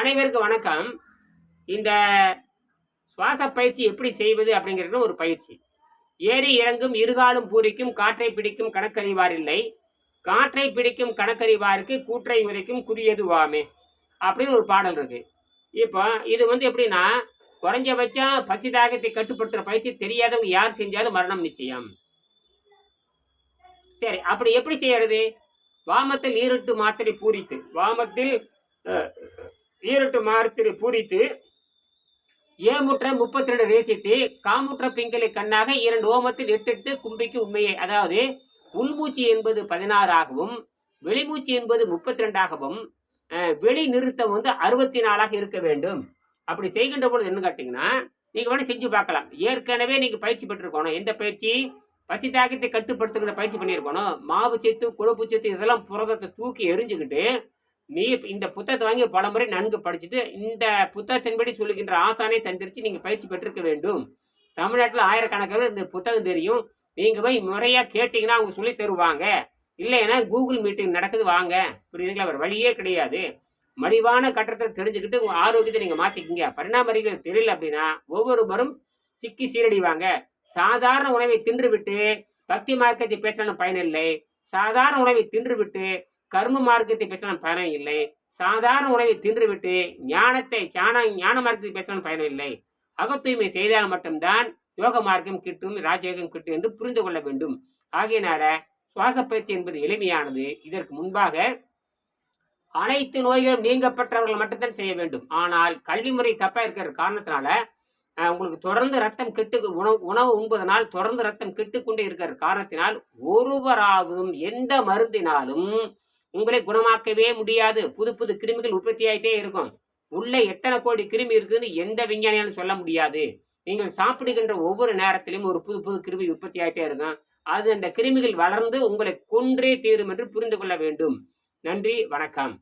அனைவருக்கும் வணக்கம். இந்த சுவாச பயிற்சி எப்படி செய்வது அப்படிங்கிறது ஒரு பயிற்சி. ஏறி இறங்கும் இருகாலும் பூரிக்கும் காற்றை பிடிக்கும் கணக்கறிவார் இல்லை. காற்றை பிடிக்கும் கணக்கறிவாருக்கு கூற்றை உதைக்கும் குறியதுவாமே அப்படின்னு ஒரு பாடல் இருக்கு. இப்போ இது வந்து எப்படின்னா குறைஞ்சபட்சம் பசி தாகத்தை கட்டுப்படுத்துற பயிற்சி தெரியாதவங்க யார் செஞ்சாலும் மரணம் நிச்சயம். சரி அப்படி எப்படி செய்யறது? வாமத்தில் நீருட்டு மாத்திரை பூரித்து. வாமத்தில் ஈரட்டு மாறுத்திரு பூரித்து ஏமுற்ற முப்பத்தி ரெண்டு ரேசித்து காமுற்ற பிங்களை கண்ணாக இரண்டு ஓமத்தில் எட்டு கும்பிக்கு உண்மையை. அதாவது உள்மூச்சு என்பது பதினாறாகவும் வெளிமூச்சு என்பது முப்பத்தி ரெண்டாகவும் வெளி நிறுத்தம் வந்து அறுபத்தி நாலாக இருக்க வேண்டும். அப்படி செய்கின்ற பொழுது என்ன கேட்டிங்கன்னா நீங்கள் வேணால் செஞ்சு பார்க்கலாம். ஏற்கனவே நீங்கள் பயிற்சி பெற்றிருக்கணும். எந்த பயிற்சி? பசி தாகத்தை கட்டுப்படுத்துகிற பயிற்சி பண்ணியிருக்கணும். மாவு சத்து கொழுப்பு சத்து இதெல்லாம் புரதத்தை தூக்கி எரிஞ்சுக்கிட்டு நீ இந்த புத்தகத்தை வாங்கி பல முறை நன்கு படிச்சுட்டு இந்த புத்தகத்தின்படி சொல்லுகின்ற ஆசானை சந்திரிச்சு நீங்கள் பயிற்சி பெற்றிருக்க வேண்டும். தமிழ்நாட்டில் ஆயிரக்கணக்கில் இந்த புத்தகம் தெரியும். நீங்கள் போய் முறையாக கேட்டிங்கன்னா அவங்க சொல்லி தருவாங்க. இல்லைன்னா கூகுள் மீட்டிங் நடக்குது வாங்க. புரியுதுங்களா? அவர் வழியே கிடையாது. மலிவான கட்டத்தை தெரிஞ்சுக்கிட்டு உங்கள் ஆரோக்கியத்தை நீங்கள் மாற்றிக்கிங்க பரிணாமரிகள் தெரியல அப்படின்னா ஒவ்வொருவரும் சிக்கி சீரடிவாங்க சாதாரண உணவை தின்றுவிட்டு பக்தி மார்க்கத்தை பேசணும் பயனில்லை. சாதாரண உணவை தின்றுவிட்டு கர்ம மார்க்கத்தை பேசினால் பயனும் இல்லை. சாதாரண உணவை தின்றுவிட்டு ஞானத்தை ஞான ஞான மார்க்கத்தை பேசணும் பயனும் இல்லை. அகத்தூய்மை செய்தால் மட்டும்தான் யோக மார்க்கம் கிட்டும் ராஜயோகம் கிட்டும் என்று புரிந்து கொள்ள வேண்டும். ஆகையினால சுவாச பயிற்சி என்பது எளிமையானது. இதற்கு முன்பாக அனைத்து நோய்களும் நீங்கப்பட்டவர்கள் மட்டும்தான் செய்ய வேண்டும். ஆனால் கல்வி முறை தப்பா இருக்கிற காரணத்தினால உங்களுக்கு தொடர்ந்து ரத்தம் கெட்டு உணவு உணவு உண்பதனால் தொடர்ந்து ரத்தம் கெட்டுக்கொண்டே இருக்கிற காரணத்தினால் ஒருவராகவும் எந்த மருந்தினாலும் உங்களை குணமாக்கவே முடியாது. புது புது கிருமிகள் உற்பத்தி ஆயிட்டே இருக்கும். உள்ளே எத்தனை கோடி கிருமி இருக்குன்னு எந்த விஞ்ஞானியாலும் சொல்ல முடியாது. நீங்கள் சாப்பிடுகின்ற ஒவ்வொரு நேரத்திலும் ஒரு புது புது கிருமி உற்பத்தி ஆயிட்டே இருக்கும். அது அந்த கிருமிகள் வளர்ந்து உங்களை கொன்றே தீரும் என்று புரிந்து கொள்ள வேண்டும். நன்றி வணக்கம்.